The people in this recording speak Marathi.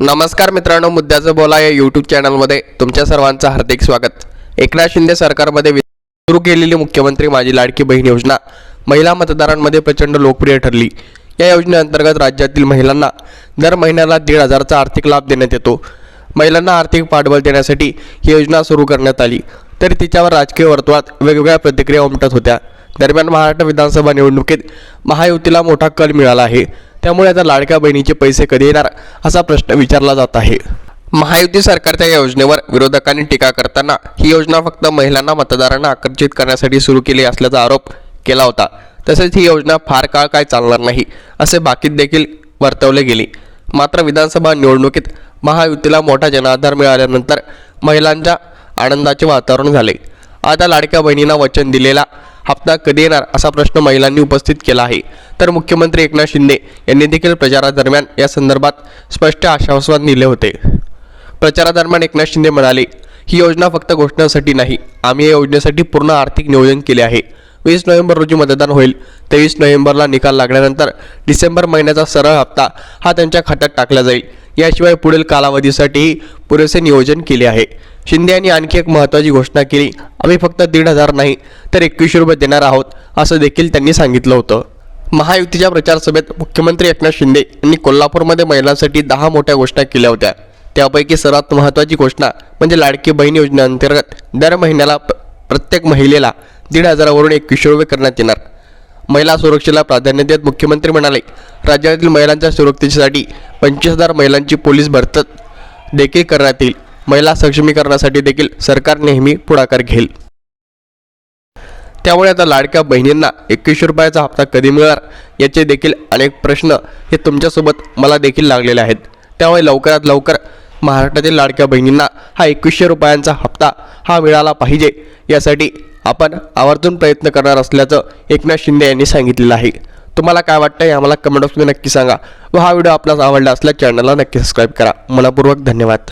नमस्कार मित्रांनो मुद्द्याचं बोला या यूट्यूब चॅनलमध्ये तुमच्या सर्वांचं हार्दिक स्वागत. एकनाथ शिंदे सरकारमध्ये सुरू केलेली मुख्यमंत्री माझी लाडकी बहीण योजना. महिला मतदारांमध्ये प्रचंड लोकप्रिय ठरली. या योजनेअंतर्गत राज्यातील महिलांना दर महिन्याला दीड हजारचा आर्थिक लाभ देण्यात येतो. महिलांना आर्थिक पाठबळ देण्यासाठी ही योजना सुरू करण्यात आली. तरी तिच्यावर राजकीय वर्तुळात वेगवेगळ्या प्रतिक्रिया उमटत होत्या. दरम्यान महाराष्ट्र विधानसभा निवडणुकीत महायुतीला मोठा कल मिळाला आहे. त्यामुळे आता लाडक्या बहिणीचे पैसे कधी येणार असा प्रश्न विचारला जात आहे. महायुती सरकारच्या या योजनेवर विरोधकांनी टीका करताना ही योजना फक्त महिलांना मतदारांना आकर्षित करण्यासाठी सुरू केली असल्याचा आरोप केला होता. तसेच ही योजना फार काळ काय चालणार नाही असे बाकीत देखील वर्तवले गेले. मात्र विधानसभा निवडणुकीत महायुतीला मोठा जनाधार मिळाल्यानंतर महिलांच्या आनंदाचे वातावरण झाले. आता लाडक्या बहिणींना वचन दिलेला हप्ता कधी येणार असा प्रश्न महिलांनी उपस्थित केला आहे. तर मुख्यमंत्री एकनाथ शिंदे यांनी देखील प्रचारादरम्यान या संदर्भात स्पष्ट आश्वासन दिले होते. प्रचारादरम्यान एकनाथ शिंदे म्हणाले ही योजना फक्त घोषणासाठी नाही आम्ही या योजनेसाठी पूर्ण आर्थिक नियोजन केले आहे. वीस नोव्हेंबर रोजी मतदान होईल. तेवीस नोव्हेंबरला निकाल लागल्यानंतर डिसेंबर महिन्याचा सरळ हप्ता हा त्यांच्या खात्यात टाकला जाईल. याशिवाय पुढील कालावधीसाठीही पुरेसे नियोजन केले आहे. शिंदे यांनी आणखी एक महत्त्वाची घोषणा केली. आम्ही फक्त दीड हजार नाही तर एकवीसशे रुपये देणार आहोत असं देखील त्यांनी सांगितलं होतं. महायुतीच्या प्रचारसभेत मुख्यमंत्री एकनाथ शिंदे यांनी कोल्हापूरमध्ये महिलांसाठी दहा मोठ्या घोषणा केल्या होत्या. त्यापैकी सर्वात महत्त्वाची घोषणा म्हणजे लाडकी बहीण योजनेअंतर्गत दर महिन्याला प्रत्येक महिलेला दीड हजारावरून एकवीसशे रुपये करण्यात येणार. महिला सुरक्षेला प्राधान्य देत मुख्यमंत्री म्हणाले राज्यातील महिलांच्या सुरक्षेसाठी पंचवीस हजार महिलांची पोलीस भरत देखील करण्यात येईल. महिला सक्षमीकरणासाठी देखील सरकार नेहमी पुढाकार घेईल. त्यामुळे आता लाडक्या बहिणींना एकवीसशे रुपयाचा हप्ता कधी मिळणार याचे देखील अनेक प्रश्न हे तुमच्यासोबत मला देखील लागलेले आहेत. त्यामुळे लवकरात लवकर महाराष्ट्रातील लाडक्या बहिणींना हा एकवीसशे रुपयांचा हप्ता हा मिळाला पाहिजे यासाठी आपण आवर्जून प्रयत्न करणार असल्याचं एकनाथ शिंदे यांनी सांगितलेलं आहे. तुम्हाला काय वाटतं हे आम्हाला कमेंट बॉक्समध्ये नक्की सांगा व हा व्हिडिओ आपल्यास आवडला असल्यास चॅनलला नक्की सबस्क्राईब करा. मनपूर्वक धन्यवाद.